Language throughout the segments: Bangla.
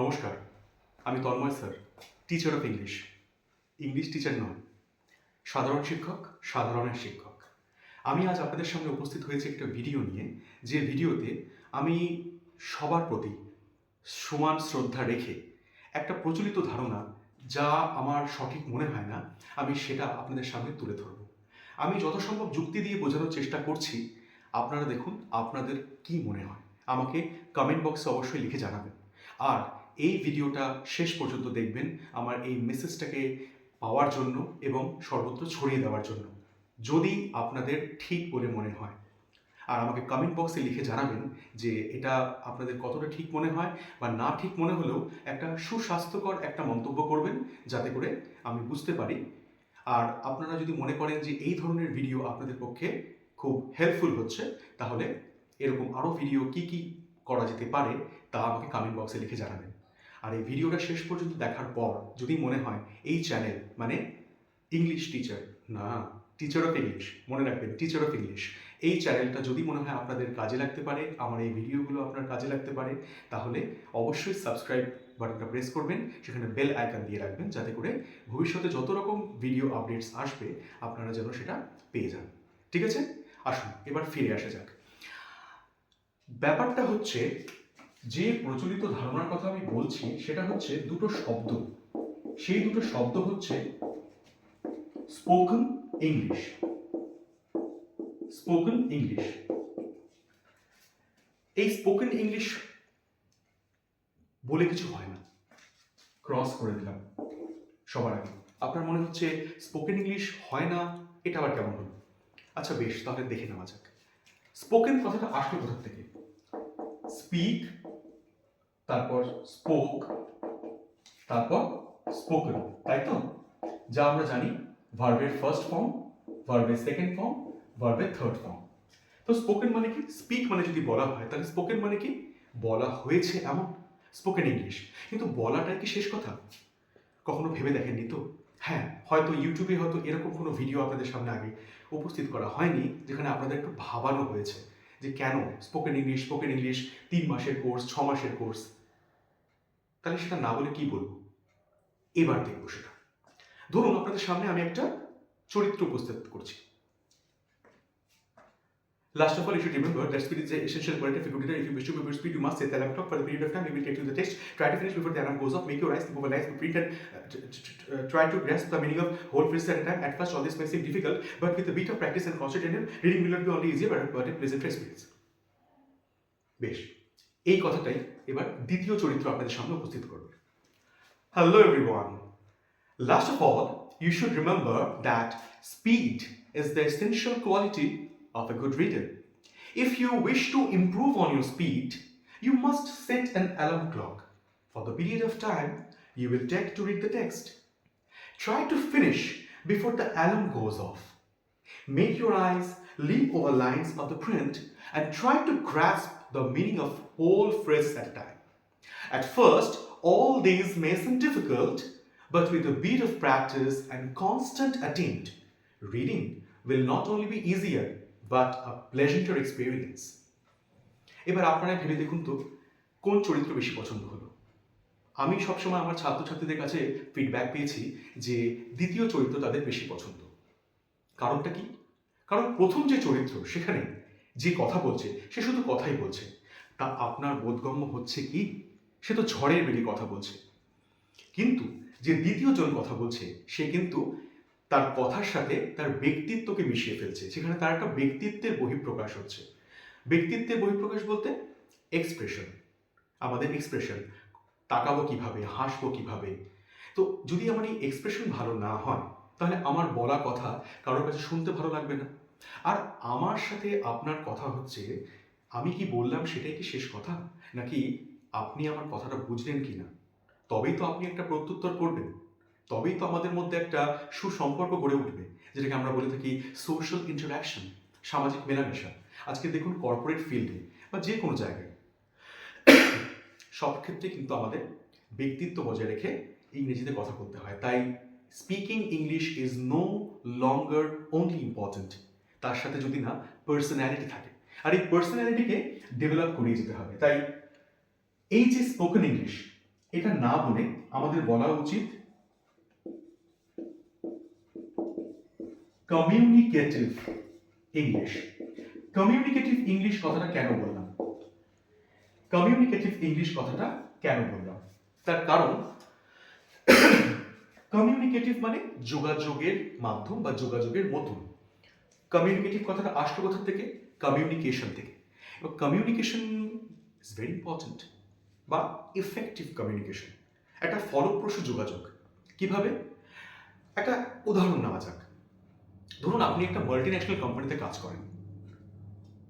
নমস্কার, আমি Tanmoy sir teacher of English English teacher নয় সাধারণ শিক্ষক, সাধারণের শিক্ষক। আমি আজ আপনাদের সামনে উপস্থিত হয়েছি একটা ভিডিও নিয়ে, যে ভিডিওতে আমি সবার প্রতি সমান শ্রদ্ধা রেখে একটা প্রচলিত ধারণা যা আমার সঠিক মনে হয় না, আমি সেটা আপনাদের সামনে তুলে ধরব। আমি যথাসম্ভব যুক্তি দিয়ে বোঝানোর চেষ্টা করছি, আপনারা দেখুন আপনাদের কি মনে হয়। আমাকে কমেন্ট বক্সে অবশ্যই লিখে জানাবেন। আর এই ভিডিওটা শেষ পর্যন্ত দেখবেন আমার এই মেসেজটাকে পাওয়ার জন্য এবং সর্বত্র ছড়িয়ে দেওয়ার জন্য। যদি আপনাদের ঠিক বলে মনে হয়, আর আমাকে কমেন্ট বক্সে লিখে জানাবেন যে এটা আপনাদের কতটা ঠিক মনে হয় বা না ঠিক মনে হলেও একটা সুস্বাস্থ্যকর একটা মন্তব্য করবেন, যাতে করে আমি বুঝতে পারি। আর আপনারা যদি মনে করেন যে এই ধরনের ভিডিও আপনাদের পক্ষে খুব হেল্পফুল হচ্ছে, তাহলে এরকম আরও ভিডিও কি কি করা যেতে পারে তা আমাকে কমেন্ট বক্সে লিখে জানাবেন। আর এই ভিডিওটা শেষ পর্যন্ত দেখার পর যদি মনে হয় এই চ্যানেল মানে ইংলিশ টিচার না টিচার অফ ইংলিশ মনে রাখবেন টিচার অফ ইংলিশ এই চ্যানেলটা যদি মনে হয় আপনাদের কাজে লাগতে পারে আমার এই ভিডিওগুলো আপনার কাজে লাগতে পারে তাহলে অবশ্যই সাবস্ক্রাইব বাটনটা প্রেস করবেন সেখানে বেল আইকন দিয়ে রাখবেন যাতে করে ভবিষ্যতে যত রকম ভিডিও আপডেটস আসবে আপনারা যেন সেটা পেয়ে যান। ঠিক আছে? আসুন এবার ফিরে আসা যাক। ব্যাপারটা হচ্ছে যে প্রচলিত ধারণার কথা আমি বলছি, সেটা হচ্ছে দুটো শব্দ। সেই দুটো শব্দ হচ্ছে স্পোকেন ইংলিশ স্পোকেন ইংলিশ এই স্পোকেন ইংলিশ বলে কিছু হয় না। ক্রস করে দিলাম সবার আগে। আপনার মনে হচ্ছে স্পোকেন ইংলিশ হয় না, এটা আবার কেমন হলো? আচ্ছা বেশ, তাহলে দেখে নেওয়া যাক। স্পোকেন কথাটা আসলো কোথার থেকে? স্পিক তারপর স্পোক তারপর স্পোকেন তাই তো? যা আমরা জানি ভার্বের ফার্স্ট ফর্ম ভার্বের সেকেন্ড ফর্ম ভার্বের থার্ড ফর্ম তো স্পোকেন মানে কি? স্পিক মানে যদি বলা হয়, তাহলে স্পোকেন মানে কি? বলা হয়েছে এমন স্পোকেন ইংলিশ কিন্তু বলাটাই কি শেষ কথা? কখনো ভেবে দেখেননি তো? হ্যাঁ হয়তো ইউটিউবে হয়তো এরকম কোনো ভিডিও আপনাদের সামনে আগে উপস্থিত করা হয়নি, যেখানে আপনাদের একটু ভাবানো হয়েছে যে কেন স্পোকেন ইংলিশ স্পোকেন ইংলিশ তিন মাসের কোর্স ছ মাসের কোর্স তাহলে সেটা না বলে কি বলব এবার দেখব সেটা ধরুন আপনাদের সামনে আমি একটা চরিত্র উপস্থিত করছি Last of all, you should remember that speed is the essential quality of a good reader. If you wish to be speed, you must set the laptop for a period of time. We will take you the text. Try to finish before the alarm goes off. Make your eyes print and uh, uh, try to grasp the meaning of whole phrases at a time. At first, all this may seem difficult, but with a bit of practice and concentration, reading will not be only easier but, a pleasant experience. বেশ এই কথাটাই এবার দ্বিতীয় চরিত্র আপনাদের সামনে উপস্থিত করবে hello everyone Last of all, you should remember that speed is the essential quality of a good reader. If you wish to improve on your speed, you must set an alarm clock for the period of time you will take to read the text. Try to finish before the alarm goes off. Make your eyes leap over lines of the print and try to grasp the meaning of whole phrase at a time. At first, all these may seem difficult, but with a bit of practice and constant attempt, reading will not only be easier but a pleasanter experience. এবার আপনারা ভেবে দেখুন তো কোন চরিত্র বেশি পছন্দ হলো আমি সবসময় আমার ছাত্রছাত্রীদের কাছে ফিডব্যাক পেয়েছি যে দ্বিতীয় চরিত্র তাদের বেশি পছন্দ কারণটা কি কারণ প্রথম যে চরিত্র সেখানে যে কথা বলছে সে শুধু কথাই বলছে তা আপনার বোধগম্য হচ্ছে কি? সে তো ঝড়ের বেগে কথা বলছে। কিন্তু যে দ্বিতীয় জন কথা বলছে, সে কিন্তু তার কথার সাথে তার ব্যক্তিত্বকে মিশিয়ে ফেলছে। সেখানে তার একটা ব্যক্তিত্বের বহিঃপ্রকাশ হচ্ছে। ব্যক্তিত্বের বহিঃপ্রকাশ বলতে এক্সপ্রেশন আমাদের এক্সপ্রেশন তাকাবো কীভাবে, হাসবো কীভাবে? তো যদি আমার এই এক্সপ্রেশন ভালো না হয়, তাহলে আমার বলা কথা কারোর কাছে শুনতে ভালো লাগবে না। আর আমার সাথে আপনার কথা হচ্ছে আমি কি বললাম সেটাই কি শেষ কথা? নাকি আপনি আমার কথাটা বুঝলেন কি না তবেই তো আপনি একটা প্রত্যুত্তর করবেন। তবেই তো আমাদের মধ্যে একটা সুসম্পর্ক গড়ে উঠবে, যেটাকে আমরা বলে থাকি সোশ্যাল ইন্টারাকশন সামাজিক মেলামেশা। আজকে দেখুন কর্পোরেট ফিল্ডে বা যে কোনো জায়গায় সব ক্ষেত্রে কিন্তু আমাদের ব্যক্তিত্ব বজায় রেখে ইংরেজিতে কথা বলতে হয়। তাই speaking English is no longer only important তার সাথে যদি না পার্সোনালিটি থাকে আর এই পার্সোনালিটিকে ডেভেলপ করিয়ে যেতে হবে। তাই এই যে স্পোকেন ইংলিশ এটা না বলে আমাদের বলা উচিত কমিউনিকেটিভ ইংলিশ কমিউনিকেটিভ ইংলিশ কথাটা কেন বললাম? কমিউনিকেটিভ ইংলিশ কথাটা কেন বললাম? তার কারণ কমিউনিকেটিভ মানে যোগাযোগের মাধ্যম বা যোগাযোগের মতন কমিউনিকেটিভ কথাটা আসলো কোথা থেকে কমিউনিকেশন থেকে। এবং কমিউনিকেশন ইজ ভেরি ইম্পর্ট্যান্ট বা ইফেক্টিভ কমিউনিকেশন একটা ফলপ্রসূ যোগাযোগ। কীভাবে? একটা উদাহরণ নেওয়া যাক। ধরুন আপনি একটা মাল্টি ন্যাশনাল কোম্পানিতে কাজ করেন।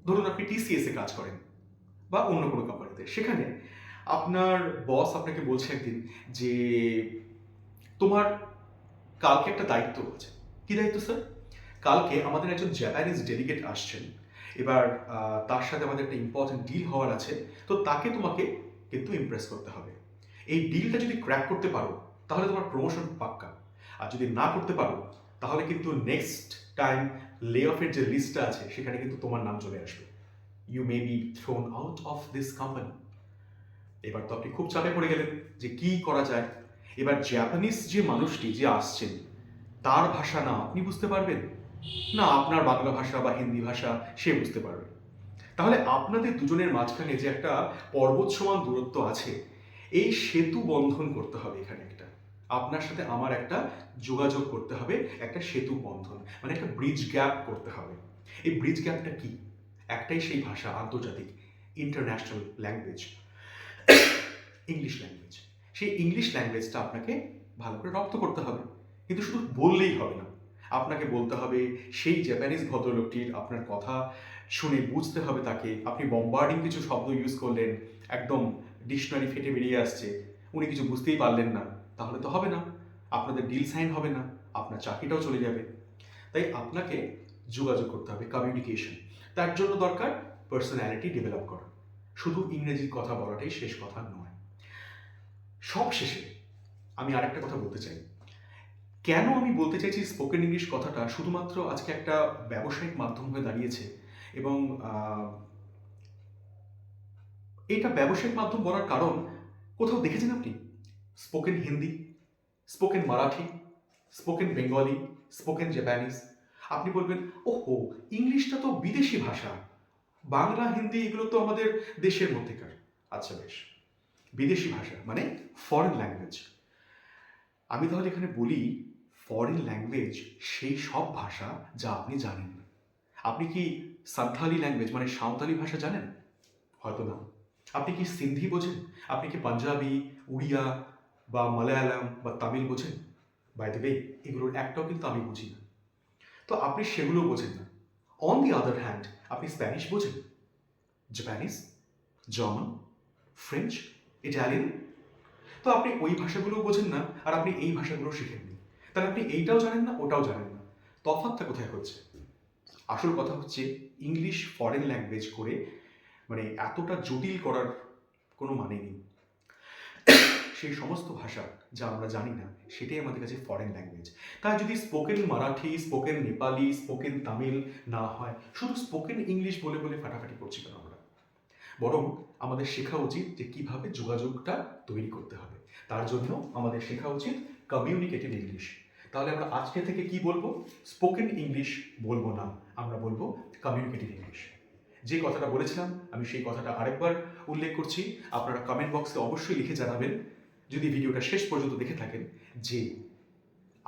ধরুন আপনি টিসিএস কাজ করেন বা অন্য কোনো কোম্পানিতে সেখানে আপনার বস আপনাকে বলছে একদিন যে, তোমার কালকে একটা দায়িত্ব আছে। কি দায়িত্ব স্যার কালকে আমাদের একজন জাপানিজ ডেলিগেট আসছেন। এবার তার সাথে আমাদের একটা ইম্পর্টেন্ট ডিল হওয়ার আছে। তো তাকে তোমাকে কিন্তু ইমপ্রেস করতে হবে। এই ডিলটা যদি ক্র্যাক করতে পারো, তাহলে তোমার প্রমোশন পাক্কা। আর যদি না করতে পারো, তাহলে কিন্তু নেক্সট টাইম লে অফের যে লিস্টটা আছে, সেখানে কিন্তু তোমার নাম চলে আসবে। You may be thrown out of this company এবার তো আপনি খুব চাপে পড়ে গেলেন যে কি করা যায়। এবার জাপানিজ যে মানুষটি যে আসছেন, তার ভাষা না আপনি বুঝতে পারবেন? না, আপনার বাংলা ভাষা বা হিন্দি ভাষা সে বুঝতে পারবে। তাহলে আপনাদের দুজনের মাঝখানে যে একটা পর্বত সমান দূরত্ব আছে, এই সেতু বন্ধন করতে হবে এখানে একটা। আপনার সাথে আমার একটা যোগাযোগ করতে হবে, একটা সেতু বন্ধন মানে একটা ব্রিজ গ্যাপ করতে হবে। এই ব্রিজ গ্যাপটা কি? একটাই সেই ভাষা, আন্তর্জাতিক ইন্টারন্যাশনাল ল্যাঙ্গুয়েজ ইংলিশ ল্যাঙ্গুয়েজ সেই ইংলিশ ল্যাঙ্গুয়েজটা আপনাকে ভালো করে রপ্ত করতে হবে। কিন্তু শুধু বললেই হবে না আপনাকে বলতে হবে, সেই জাপানিজ ভদ্রলোকটির আপনার কথা শুনে বুঝতে হবে তাকে। আপনি বম্বার্ডিং কিছু শব্দ ইউজ করলেন, একদম ডিকশনারি ফেটে বেরিয়ে আসছে। উনি কিছু বুঝতেই পারলেন না। তাহলে তো হবে না। আপনাদের ডিল সাইন হবে না। আপনার চাকরিটাও চলে যাবে। তাই আপনাকে যোগাযোগ করতে হবে কমিউনিকেশন তার জন্য দরকার পার্সোনালিটি ডেভেলপ করা। শুধু ইংরেজির কথা বলাটাই শেষ কথা নয়। সব শেষে আমি আরেকটা কথা বলতে চাই। কেন আমি বলতে চাইছি স্পোকেন ইংলিশ কথাটা? শুধুমাত্র আজকে একটা ব্যবসায়িক মাধ্যম হয়ে দাঁড়িয়েছে এবং এটা ব্যবসায়িক মাধ্যম বলার কারণ কোথাও দেখেছেন আপনি? Spoken Hindi spoken Marathi spoken Bengali spoken Japanese আপনি বলবেন, ওহো ইংলিশটা তো বিদেশি ভাষা। বাংলা, হিন্দি এগুলো তো আমাদের দেশের মধ্যেকার। আচ্ছা বেশ। বিদেশি ভাষা মানে ফরেন ল্যাঙ্গুয়েজ আমি তাহলে এখানে বলি ফরেন ল্যাঙ্গুয়েজ সেই সব ভাষা যা আপনি জানেন। না আপনি কি সান্থালি ল্যাঙ্গুয়েজ মানে সাঁওতালি ভাষা জানেন? হয়তো না। আপনি কি সিন্ধি বোঝেন? আপনি কি পাঞ্জাবি, উড়িয়া বা মালায়ালাম বা তামিল বোঝেন? বাই ওয়ে এগুলোর একটাও কিন্তু আমি বুঝি না। তো আপনি সেগুলো বোঝেন না। অন দি আদার হ্যান্ড আপনি স্প্যানিশ বোঝেন? জাপানিজ জার্মান ফ্রেঞ্চ ইটালিয়ান তো আপনি ওই ভাষাগুলো বোঝেন না, আর আপনি এই ভাষাগুলো শিখেননি তাহলে আপনি এইটাও জানেন না, ওটাও জানেন না। তফাৎটা কোথায় হচ্ছে? আসল কথা হচ্ছে ইংলিশ ফরেন ল্যাঙ্গুয়েজ করে মানে এতটা জটিল করার কোনো মানে নেই। সেই সমস্ত ভাষা যা আমরা জানি না, সেটাই আমাদের কাছে ফরেন ল্যাঙ্গুয়েজ তাই যদি spoken Marathi spoken Nepali spoken Tamil না হয়, শুধু স্পোকেন ইংলিশ বলে বলে ফাটাফাটি করছি কেন আমরা? বরং আমাদের শেখা উচিত যে কীভাবে যোগাযোগটা তৈরি করতে হবে। তার জন্য আমাদের শেখা উচিত কমিউনিকেটিভ ইংলিশ তাহলে আমরা আজকে থেকে কি বলব? স্পোকেন ইংলিশ বলব না, আমরা বলব কমিউনিকেটিভ ইংলিশ যে কথাটা বলেছিলাম, আমি সেই কথাটা আরেকবার উল্লেখ করছি। আপনারা কমেন্ট বক্সে অবশ্যই লিখে জানাবেন। যদি ভিডিওটা শেষ পর্যন্ত দেখে থাকেন যে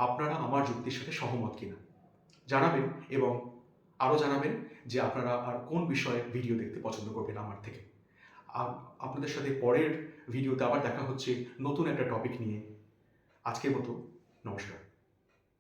আপনারা আমার যুক্তির সাথে সহমত কিনা, জানাবেন এবং আরও জানাবেন যে আপনারা আর কোন বিষয়ে ভিডিও দেখতে পছন্দ করবেন আমার থেকে। আপনাদের সাথে পরের ভিডিওতে আবার দেখা হচ্ছে নতুন একটা টপিক নিয়ে। আজকের মতো, নমস্কার।